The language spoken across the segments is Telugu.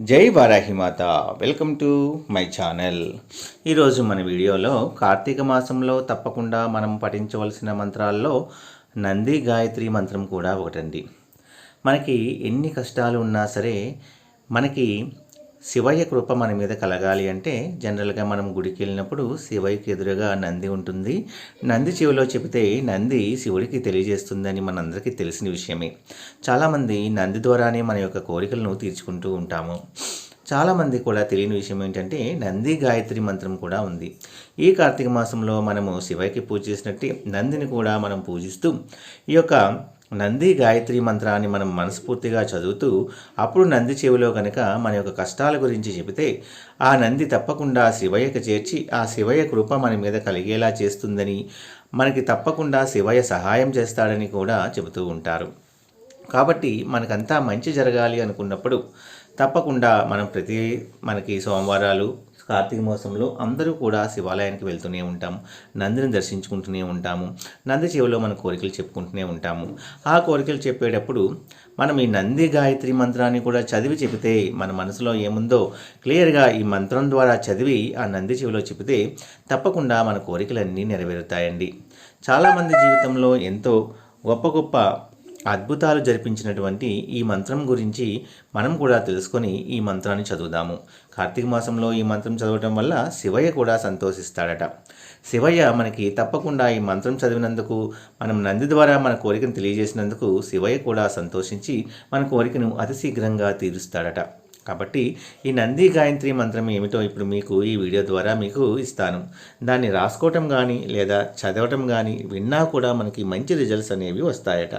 జై Varahimata welcome to my channel. ఈరోజు మన వీడియోలో కార్తీక మాసంలో తప్పకుండా మనం పఠించవలసిన మంత్రాల్లో నంది గాయత్రి మంత్రం కూడా ఒకటండి. మనకి ఎన్ని కష్టాలు ఉన్నా సరే మనకి శివయ్య కృప మన మీద కలగాలి అంటే జనరల్గా మనం గుడికి వెళ్ళినప్పుడు శివయ్యకి ఎదురుగా నంది ఉంటుంది. నంది చెవిలో చెబితే నంది శివుడికి తెలియజేస్తుందని మనందరికీ తెలిసిన విషయమే. చాలామంది నంది ద్వారానే మన యొక్క కోరికలను తీర్చుకుంటూ ఉంటాము. చాలామంది కూడా తెలియని విషయం ఏంటంటే నంది గాయత్రి మంత్రం కూడా ఉంది. ఈ కార్తీక మాసంలో మనము శివకి పూజ చేసినట్టే నందిని కూడా మనం పూజిస్తూ ఈ యొక్క నంది గాయత్రి మంత్రాన్ని మనం మనస్ఫూర్తిగా చదువుతూ అప్పుడు నంది చెవిలో కనుక మన యొక్క కష్టాల గురించి చెబితే ఆ నంది తప్పకుండా శివయ్యకు చేర్చి ఆ శివయ్య కృప మన మీద కలిగేలా చేస్తుందని మనకి తప్పకుండా శివయ్య సహాయం చేస్తాడని కూడా చెబుతూ ఉంటారు. కాబట్టి మనకంతా మంచి జరగాలి అనుకున్నప్పుడు తప్పకుండా మనం ప్రతి మనకి సోమవారాలు కార్తీక మాసంలో అందరూ కూడా శివాలయానికి వెళ్తూనే ఉంటాము నందిని దర్శించుకుంటూనే ఉంటాము. నంది చెవిలో మన కోరికలు చెప్పుకుంటూనే ఉంటాము. ఆ కోరికలు చెప్పేటప్పుడు మనం ఈ నంది గాయత్రి మంత్రాన్ని కూడా చదివి చెబితే మన మనసులో ఏముందో క్లియర్గా ఈ మంత్రం ద్వారా చదివి ఆ నంది చెవిలో చెబితే తప్పకుండా మన కోరికలన్నీ నెరవేరుతాయండి. చాలామంది జీవితంలో ఎంతో గొప్ప గొప్ప అద్భుతాలు జరిపించినటువంటి ఈ మంత్రం గురించి మనం కూడా తెలుసుకొని ఈ మంత్రాన్ని చదువుదాము. కార్తీక మాసంలో ఈ మంత్రం చదవటం వల్ల శివయ్య కూడా సంతోషిస్తాడట. శివయ్య మనకి తప్పకుండా ఈ మంత్రం చదివినందుకు మనం నంది ద్వారా మన కోరికను తెలియజేసినందుకు శివయ్య కూడా సంతోషించి మన కోరికను అతి శీఘ్రంగా తీరుస్తాడట. కాబట్టి ఈ నంది గాయత్రి మంత్రం ఏమిటో ఇప్పుడు మీకు ఈ వీడియో ద్వారా మీకు ఇస్తాను. దాన్ని రాసుకోవటం కానీ లేదా చదవటం కానీ విన్నా కూడా మనకి మంచి రిజల్ట్స్ అనేవి వస్తాయట.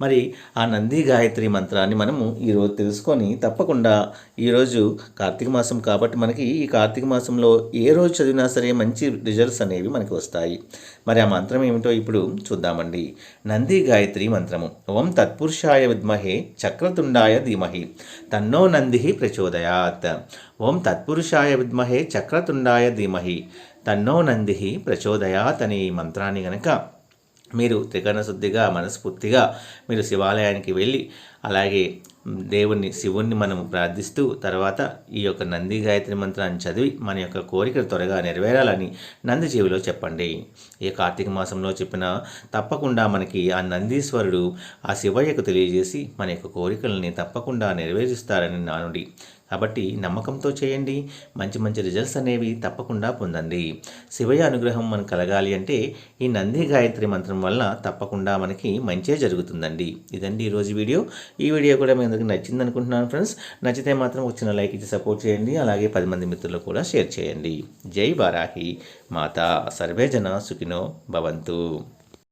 మరి ఆ నంది గాయత్రి మంత్రాన్ని మనము ఈరోజు తెలుసుకొని తప్పకుండా ఈరోజు కార్తీక మాసం కాబట్టి మనకి ఈ కార్తీక మాసంలో ఏ రోజు చదివినా సరే మంచి రిజల్ట్స్ అనేవి మనకి వస్తాయి. మరి ఆ మంత్రం ఏమిటో ఇప్పుడు చూద్దామండి. నంది గాయత్రి మంత్రము. ఓం తత్పురుషాయ విద్మహే చక్రతుండాయ ధీమహి. తన్నో నంది ప్రచోదయాత్. ఓం తత్పురుషాయ విద్మహే చక్రతుండాయ ధీమహి. తన్నో నంది ప్రచోదయాత్ అనే ఈ మంత్రాన్ని గనక మీరు త్రికరణ శుద్ధిగా మనస్ఫూర్తిగా మీరు శివాలయానికి వెళ్ళి అలాగే దేవుణ్ణి శివుణ్ణి మనం ప్రార్థిస్తూ తర్వాత ఈ యొక్క నంది గాయత్రి మంత్రాన్ని చదివి మన యొక్క కోరికలు త్వరగా నెరవేరాలని నంది చెవిలో చెప్పండి. ఈ కార్తీక మాసంలో చెప్పిన తప్పకుండా మనకి ఆ నందీశ్వరుడు ఆ శివయ్యకు తెలియజేసి మన యొక్క కోరికలని తప్పకుండా నెరవేరుస్తారని నానుడి కాబట్టి నమ్మకంతో చేయండి. మంచి మంచి రిజల్ట్స్ అనేవి తప్పకుండా పొందండి. శివయ్య అనుగ్రహం మనకు కలగాలి అంటే ఈ నంది గాయత్రి మంత్రం వల్ల తప్పకుండా మనకి మంచే జరుగుతుందండి. ఇదండి ఈరోజు వీడియో. ఈ వీడియో కూడా మీ అందరికీ నచ్చింది అనుకుంటున్నాను ఫ్రెండ్స్. నచ్చితే మాత్రం వచ్చిన లైక్ ఇచ్చి సపోర్ట్ చేయండి. అలాగే పది మంది మిత్రులకు కూడా షేర్ చేయండి. జై వారాహి. మాత సర్వేజన సుఖినో భవంతు.